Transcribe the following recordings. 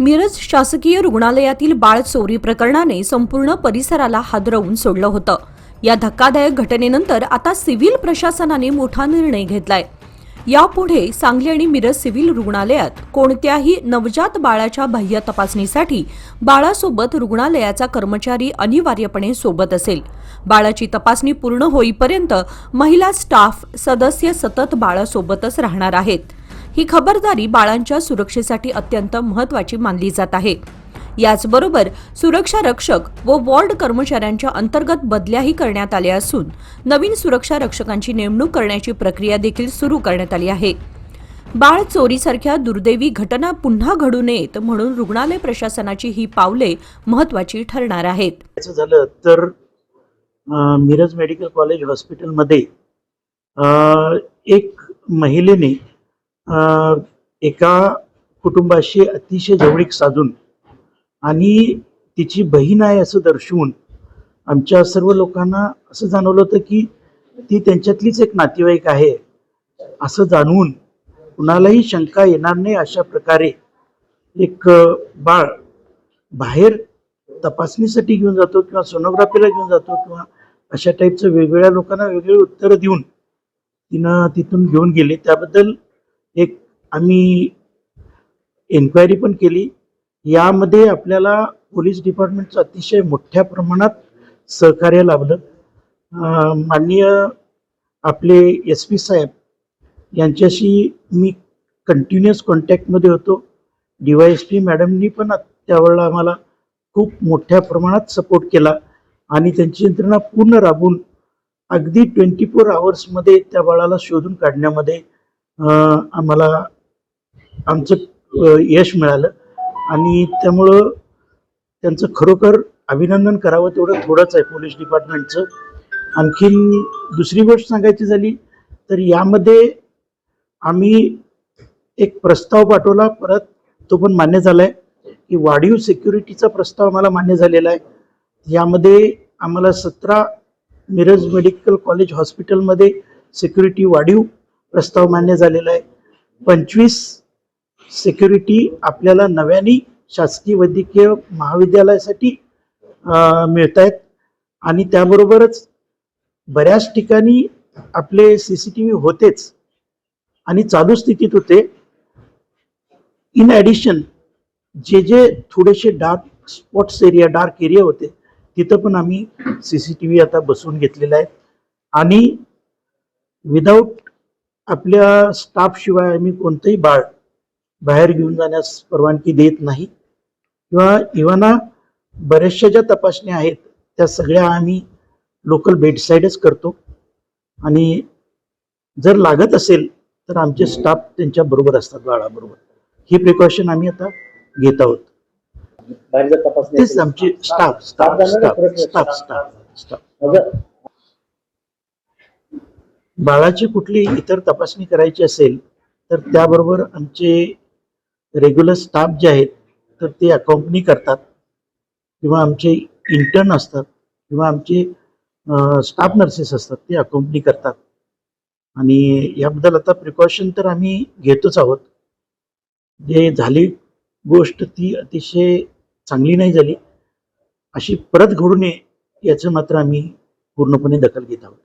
मिरज शासकीय रुग्णालयातील बाळ चोरी प्रकरणाने संपूर्ण परिसराला हादरवून सोडलं होतं. या धक्कादायक घटनेनंतर आता सिव्हिल प्रशासनाने मोठा निर्णय घेतलाय. यापुढे सांगली आणि मिरज सिव्हिल रुग्णालयात कोणत्याही नवजात बाळाच्या बाह्य तपासणीसाठी बाळासोबत रुग्णालयाचा कर्मचारी अनिवार्यपणे सोबत असेल. बाळाची तपासणी पूर्ण होईपर्यंत महिला स्टाफ सदस्य सतत बाळासोबतच राहणार आहेत. ही खबरदारी बाळांच्या सुरक्षेसाठी अत्यंत महत्वाची मानली जात आहे. याचबरोबर सुरक्षा रक्षक व वॉर्ड कर्मचाऱ्यांच्या अंतर्गत बदल्याही करण्यात आल्या असून नवीन सुरक्षा रक्षकांची नेमणूक करण्याची प्रक्रिया देखील सुरू करण्यात आली आहे. बाळ चोरीसारख्या दुर्दैवी घटना पुन्हा घडू नयेत म्हणून रुग्णालय प्रशासनाची ही पावले महत्वाची ठरणार आहेत. झालं तर मिरज मेडिकल कॉलेज हॉस्पिटलमध्ये एक महिलेने एका कुटुंबाशी अतिशय जवळीक साधून आणि तिची बहीण आहे असं दर्शवून आमच्या सर्व लोकांना असं जाणवलं होतं की ती त्यांच्यातलीच एक नातेवाईक आहे असं जाणवून कुणालाही शंका येणार नाही अशा प्रकारे एक बाळ बाहेर तपासणीसाठी घेऊन जातो किंवा सोनोग्राफीला घेऊन जातो किंवा अशा टाईपचं वेगवेगळ्या लोकांना वेगवेगळी उत्तरं देऊन तिनं तिथून घेऊन गेले. त्याबद्दल एक आम्ही एन्क्वायरी पण केली. यामध्ये आपल्याला पोलीस डिपार्टमेंटचं अतिशय मोठ्या प्रमाणात सहकार्य लाभलं. माननीय आपले एस पी साहेब यांच्याशी मी कंटिन्युअस कॉन्टॅक्टमध्ये होतो. डी वाय एस पी मॅडमनी पण त्यावेळेला आम्हाला खूप मोठ्या प्रमाणात सपोर्ट केला आणि त्यांची यंत्रणा पूर्ण राबून अगदी ट्वेंटी फोर आवर्समध्ये त्या बाळाला शोधून काढण्यामध्ये आम्हाला आमचं यश मिळालं. आणि त्यामुळं त्यांचं खरोखर अभिनंदन करावं तेवढं थोडंच आहे पोलीस डिपार्टमेंटचं. आणखीन दुसरी गोष्ट सांगायची झाली तर यामध्ये आम्ही एक प्रस्ताव पाठवला परत तो पण मान्य झाला आहे की वाढीव सिक्युरिटीचा प्रस्ताव आम्हाला मान्य झालेला आहे. यामध्ये आम्हाला सतरा मिरज मेडिकल कॉलेज हॉस्पिटलमध्ये सिक्युरिटी वाढीव प्रस्ताव मान्य झालेला आहे. पंचवीस सिक्युरिटी आपल्याला नव्याने शासकीय वैद्यकीय महाविद्यालयासाठी मिळत आहेत आणि त्याबरोबरच बऱ्याच ठिकाणी आपले सी सी टी व्ही होतेच. आणि चालू स्थितीत होते. इन ॲडिशन जे जे थोडेसे dark spots area dark area होते तिथं पण आम्ही सी सी टी व्ही आता बसवून घेतलेला आहे. आणि विदाऊट आपल्या स्टाफ शिवाय आम्ही कोणतंही बाळ बाहेर घेऊन जाण्यास परवानगी देत नाही. किंवा इव्हना बऱ्याचशा ज्या तपासण्या आहेत त्या सगळ्या आम्ही लोकल बेडसाईडच करतो. आणि जर लागत असेल तर आमचे स्टाफ त्यांच्या बरोबर असतात बाळाबरोबर. ही प्रिकॉशन आम्ही आता घेत आहोत. तेच आमचे staff staff staff staff staff staff बाळाची कुठली इतर तपासणी करायची असेल तर त्याबरोबर आमचे रेग्युलर स्टाफ जे आहेत तर ते अकाउंटनी करतात. किंवा आमचे इंटर्न असतात किंवा आमचे स्टाफ नर्सेस असतात ते अकाउंटनी करतात. आणि याबद्दल आता प्रिकॉशन तर आम्ही घेतोच आहोत. जे झाली गोष्ट ती अतिशय चांगली नाही झाली अशी परत घडू नये याचं मात्र आम्ही पूर्णपणे दखल घेत आहोत.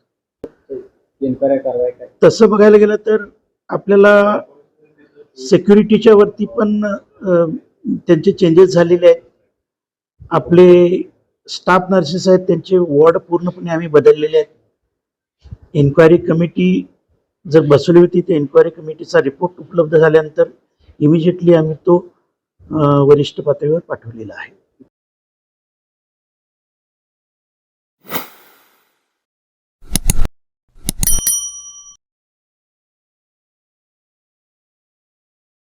तसं बघायला गेलं तर आपल्याला सिक्युरिटीच्या वरती पण त्यांचे चेंजेस झालेले आहेत. आपले स्टाफ नर्सेस आहेत त्यांचे वॉर्ड पूर्णपणे आम्ही बदललेले आहेत. इन्क्वायरी कमिटी जर बसवली होती तर इन्क्वायरी कमिटीचा रिपोर्ट उपलब्ध झाल्यानंतर इमिजिएटली आम्ही तो वरिष्ठ पातळीवर पाठवलेला आहे.